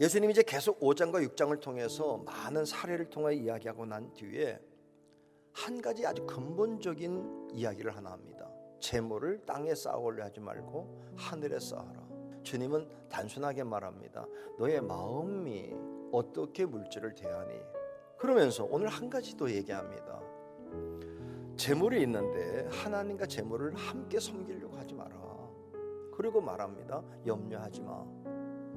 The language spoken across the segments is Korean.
예수님이 이제 계속 5장과 6장을 통해서 많은 사례를 통해 이야기하고 난 뒤에 한 가지 아주 근본적인 이야기를 하나 합니다. 재물을 땅에 쌓아 올려 하지 말고 하늘에 쌓아라. 주님은 단순하게 말합니다. 너의 마음이 어떻게 물질을 대하니? 그러면서 오늘 한 가지 더 얘기합니다. 재물이 있는데 하나님과 재물을 함께 섬기려고 하지 마라. 그리고 말합니다. 염려하지 마.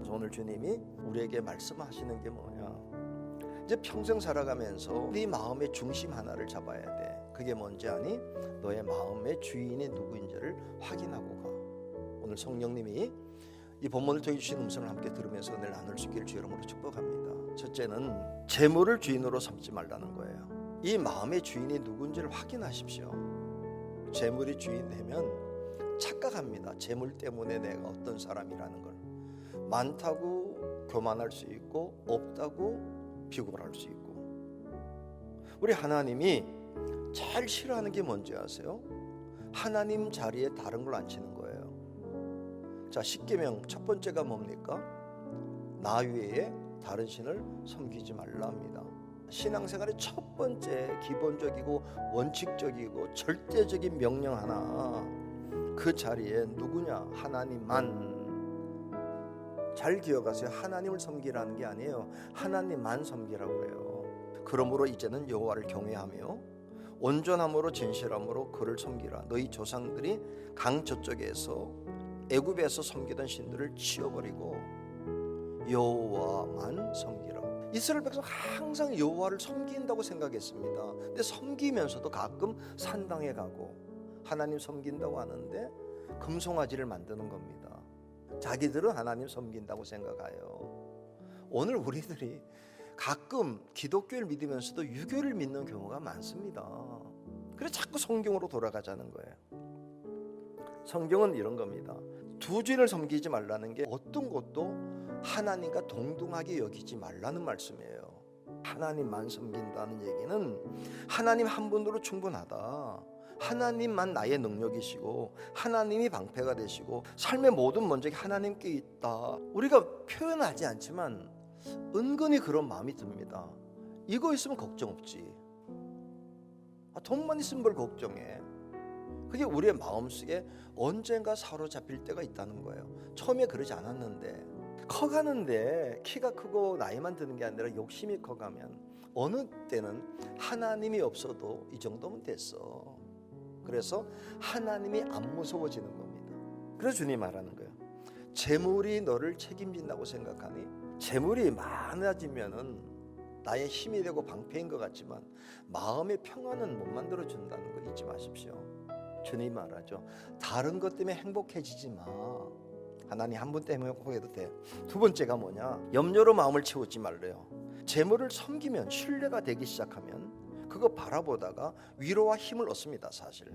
오늘 주님이 우리에게 말씀하시는 게 뭐냐? 이제 평생 살아가면서 네 마음의 중심 하나를 잡아야 돼. 그게 뭔지 아니? 너의 마음의 주인이 누구인지를 확인하고 가. 오늘 성령님이 이 본문을 통해 주신 음성을 함께 들으면서 은혜를 나눌 수 있기를 주 이름으로 축복합니다. 첫째는 재물을 주인으로 삼지 말라는 거예요. 이 마음의 주인이 누군지를 확인하십시오. 재물이 주인 되면 착각합니다. 재물 때문에 내가 어떤 사람이라는 걸. 많다고 교만할 수 있고 없다고 비굴할 수 있고. 우리 하나님이 제일 싫어하는 게 뭔지 아세요? 하나님 자리에 다른 걸 앉히는 거예요. 자, 십계명 첫 번째가 뭡니까? 나 외에 다른 신을 섬기지 말라입니다. 신앙생활의 첫 번째 기본적이고 원칙적이고 절대적인 명령 하나 그 자리에 누구냐 하나님만 잘 기억하세요 하나님을 섬기라는 게 아니에요 하나님만 섬기라고 해요 그러므로 이제는 여호와를 경외하며 온전함으로 진실함으로 그를 섬기라 너희 조상들이 강 저쪽에서 애굽에서 섬기던 신들을 치워버리고 여호와만 섬기라. 이스라엘 백성 항상 여호와를 섬긴다고 생각했습니다. 근데 섬기면서도 가끔 산당에 가고 하나님 섬긴다고 하는데 금송아지를 만드는 겁니다. 자기들은 하나님 섬긴다고 생각해요. 오늘 우리들이 가끔 기독교를 믿으면서도 유교를 믿는 경우가 많습니다. 그래서 자꾸 성경으로 돌아가자는 거예요. 성경은 이런 겁니다. 두 주인을 섬기지 말라는 게 어떤 것도 하나님과 동등하게 여기지 말라는 말씀이에요. 하나님만 섬긴다는 얘기는 하나님 한 분으로 충분하다. 하나님만 나의 능력이시고 하나님이 방패가 되시고 삶의 모든 먼저가 하나님께 있다. 우리가 표현하지 않지만 은근히 그런 마음이 듭니다. 이거 있으면 걱정 없지. 아, 돈만 있으면 뭘 걱정해. 그게 우리의 마음속에 언젠가 사로잡힐 때가 있다는 거예요. 처음에 그러지 않았는데 커가는데 키가 크고 나이만 드는 게 아니라 욕심이 커가면 어느 때는 하나님이 없어도 이 정도면 됐어. 그래서 하나님이 안 무서워지는 겁니다. 그래서 주님 말하는 거예요. 재물이 너를 책임진다고 생각하니 재물이 많아지면은 나의 힘이 되고 방패인 것 같지만 마음의 평안은 못 만들어 준다는 거 잊지 마십시오. 주님 말하죠. 다른 것 때문에 행복해지지 마. 하나님 한 분 때문에 행복해도 돼. 두 번째가 뭐냐? 염려로 마음을 채우지 말래요. 재물을 섬기면 신뢰가 되기 시작하면 그거 바라보다가 위로와 힘을 얻습니다, 사실.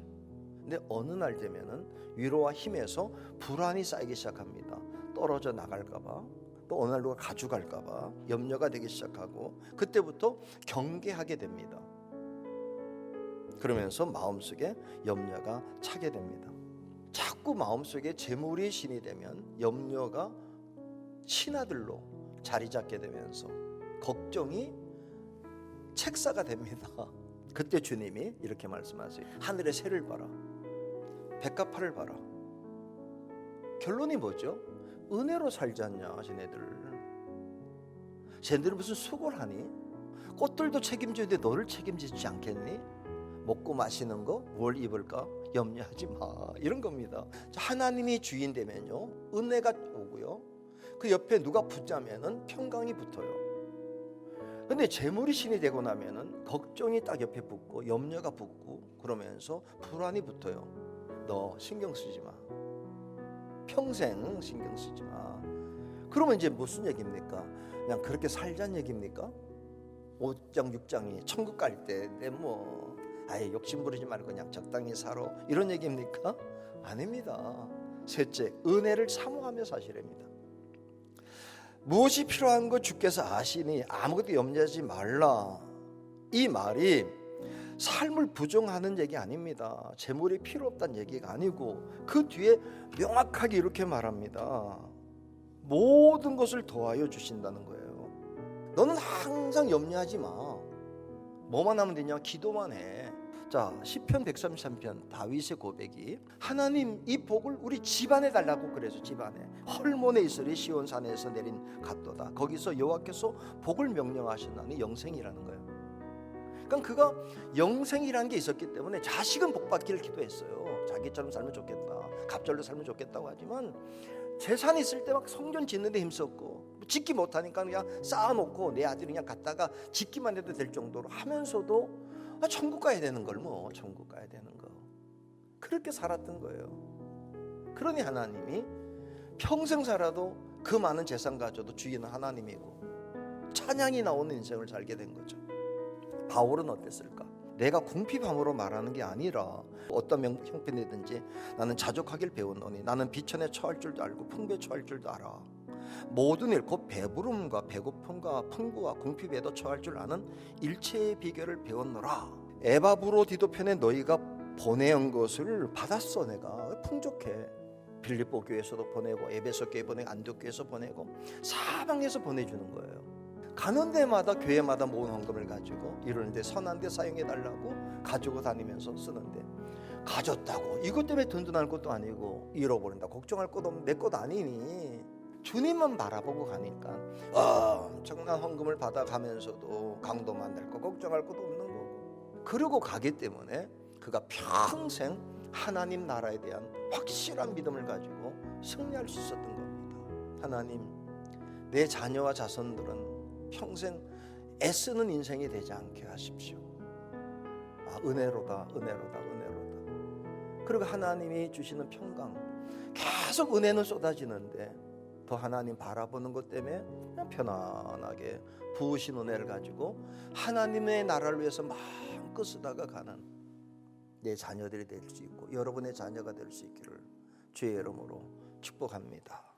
근데 어느 날 되면은 위로와 힘에서 불안이 쌓이기 시작합니다. 떨어져 나갈까봐 또 어느 날 누가 가져갈까봐 염려가 되기 시작하고 그때부터 경계하게 됩니다. 그러면서 마음속에 염려가 차게 됩니다. 자꾸 마음속에 재물이 신이 되면 염려가 신하들로 자리 잡게 되면서 걱정이 책사가 됩니다. 그때 주님이 이렇게 말씀하세요. 하늘의 새를 봐라. 백합화를 봐라. 결론이 뭐죠? 은혜로 살지 않냐, 쟤네들. 쟤네들 무슨 수고를 하니? 꽃들도 책임져야 돼. 너를 책임지지 않겠니? 먹고 마시는 거, 뭘 입을까? 염려하지 마. 이런 겁니다. 하나님이 주인 되면요. 은혜가 오고요. 그 옆에 누가 붙자면은 평강이 붙어요. 근데 재물이 신이 되고 나면은 걱정이 딱 옆에 붙고 염려가 붙고 그러면서 불안이 붙어요. 너 신경 쓰지 마. 평생 신경 쓰지 마. 그러면 이제 무슨 얘기입니까? 그냥 그렇게 살자는 얘기입니까? 5장 6장이 천국 갈때내뭐 아예 욕심 부리지 말고 그냥 적당히 살아 이런 얘기입니까? 아닙니다. 셋째, 은혜를 사모하며 사시랍니다. 무엇이 필요한 거 주께서 아시니 아무것도 염려하지 말라. 이 말이 삶을 부정하는 얘기 아닙니다. 재물이 필요 없다는 얘기가 아니고 그 뒤에 명확하게 이렇게 말합니다. 모든 것을 도와여 주신다는 거예요. 너는 항상 염려하지 마. 뭐만 하면 되냐? 기도만 해. 자, 시편 133편 다윗의 고백이 하나님 이 복을 우리 집안에 달라고 그래서 집안에 헐몬에 있으리 시온 산에서 내린 갓도다. 거기서 여호와께서 복을 명령하셨나니 영생이라는 거예요. 그러니까 그가 영생이라는 게 있었기 때문에 자식은 복 받기를 기도했어요. 자기처럼 살면 좋겠다. 갑절로 살면 좋겠다고 하지만 재산 있을 때 막 성전 짓는데 힘썼고 짓기 못하니까 그냥 쌓아놓고 내 아들이 그냥 갖다가 짓기만 해도 될 정도로 하면서도 아, 천국 가야 되는 걸 뭐 천국 가야 되는 거 그렇게 살았던 거예요. 그러니 하나님이 평생 살아도 그 많은 재산 가져도 주인은 하나님이고 찬양이 나오는 인생을 살게 된 거죠. 바울은 어땠을까? 내가 궁핍함으로 말하는 게 아니라 어떤 명- 형편이든지 나는 자족하길 배웠노니 나는 비천에 처할 줄도 알고 풍부에 처할 줄도 알아 모든 일 곧 배부름과 배고픔과 풍부와 궁핍에도 처할 줄 아는 일체의 비결을 배웠노라. 에바브로 디도 편에 너희가 보내온 것을 받았어 내가. 풍족해. 빌립보 교회에서도 보내고 에베소 교회 보내고 안독 교회에서 보내고 사방에서 보내주는 거예요. 가는 데마다 교회마다 모은 헌금을 가지고 이러는데 선한 데 사용해 달라고 가지고 다니면서 쓰는데. 가졌다고. 이것 때문에 든든할 것도 아니고 잃어버린다. 걱정할 것도 없는 내 것 아니니 주님만 바라보고 가니까 엄청난 헌금을 받아가면서도 강도 만날 거 걱정할 것도 없는 거고 그러고 가기 때문에 그가 평생 하나님 나라에 대한 확실한 믿음을 가지고 승리할 수 있었던 겁니다 하나님 내 자녀와 자손들은 평생 애쓰는 인생이 되지 않게 하십시오. 아, 은혜로다, 은혜로다, 은혜로다. 그리고 하나님이 주시는 평강, 계속 은혜는 쏟아지는데 더 하나님 바라보는 것 때문에 그냥 편안하게 부으신 은혜를 가지고 하나님의 나라를 위해서 마음껏 쓰다가 가는 내 자녀들이 될 수 있고 여러분의 자녀가 될 수 있기를 주의 이름으로 축복합니다.